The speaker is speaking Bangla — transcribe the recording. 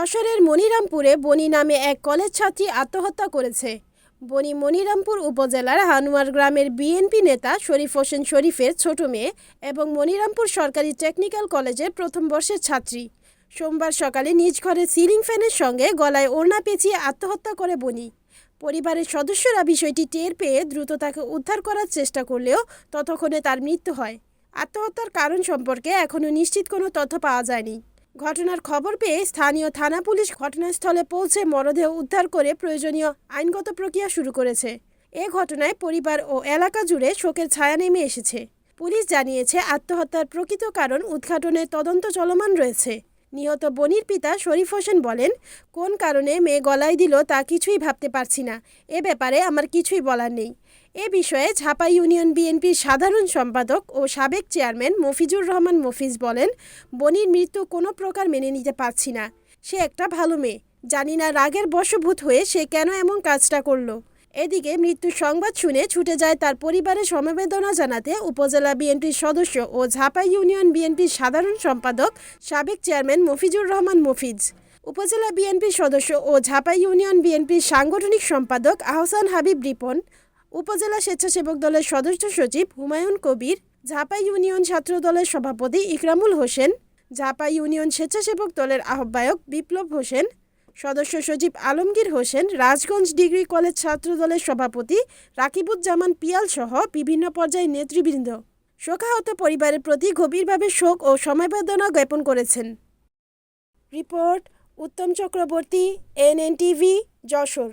যশোরের মনিরামপুরে বনি নামে এক কলেজ ছাত্রী আত্মহত্যা করেছে। বনি মনিরামপুর উপজেলার হানুয়ার গ্রামের বিএনপি নেতা শরীফ হোসেন শরীফের ছোট মেয়ে এবং মনিরামপুর সরকারি টেকনিক্যাল কলেজের প্রথম বর্ষের ছাত্রী। সোমবার সকালে নিজ ঘরে সিলিং ফ্যানের সঙ্গে গলায় ওড়না পেঁচিয়ে আত্মহত্যা করে বনি। পরিবারের সদস্যরা বিষয়টি টের পেয়ে দ্রুত তাকে উদ্ধার করার চেষ্টা করলেও ততক্ষণে তার মৃত্যু হয়। আত্মহত্যার কারণ সম্পর্কে এখনও নিশ্চিত কোনো তথ্য পাওয়া যায়নি। ঘটনার খবর পেয়ে স্থানীয় থানা পুলিশ ঘটনাস্থলে পৌঁছে মরদেহ উদ্ধার করে প্রয়োজনীয় আইনগত প্রক্রিয়া শুরু করেছে। এ ঘটনায় পরিবার ও এলাকা জুড়ে শোকের ছায়া নেমে এসেছে। পুলিশ জানিয়েছে আত্মহত্যার প্রকৃত কারণ উদ্ঘাটনের তদন্ত চলমান রয়েছে। নিহত বনির পিতা শরীফ হোসেন বলেন, কোন কারণে মেয়ে গলায় দিল তা কিছুই ভাবতে পারছি না। এ ব্যাপারে আমার কিছুই বলার নেই। এ বিষয়ে ঝাপা ইউনিয়ন বিএনপির সাধারণ সম্পাদক ও সাবেক চেয়ারম্যান মফিজুর রহমান মফিজ বলেন, বনির মৃত্যু কোনো প্রকার মেনে নিতে পারছি না। সে একটা ভালো মেয়ে। জানি না রাগের বশভূত হয়ে সে কেন এমন কাজটা করল। এদিকে মৃত্যুর সংবাদ শুনে ছুটে যায় তার পরিবারের সমবেদনা জানাতে উপজেলা বিএনপির সদস্য ও ঝাপা ইউনিয়ন বিএনপির সাধারণ সম্পাদক, সাবেক চেয়ারম্যান মফিজুর রহমান মফিজ। উপজেলা বিএনপির সদস্য ও ঝাপা ইউনিয়ন বিএনপির সাংগঠনিক সম্পাদক আহসান হাবিব রিপন, উপজেলা স্বেচ্ছাসেবক দলের সদস্য সচিব হুমায়ুন কবির, ঝাপা ইউনিয়ন ছাত্র দলের সভাপতি ইকরামুল হোসেন, ঝাপা ইউনিয়ন স্বেচ্ছাসেবক দলের আহ্বায়ক বিপ্লব হোসেন সদস্য সচিব আলমগীর হোসেন, রাজগঞ্জ ডিগ্রি কলেজ ছাত্রদলের সভাপতি রাকিবুজ্জামান পিয়াল সহ বিভিন্ন পর্যায়ে নেতৃবৃন্দ। শোকাহত পরিবারের প্রতি গভীরভাবে শোক ও সমবেদনা জ্ঞাপন করেছেন। Report, Uttam Chakraborty NNTV Jessore.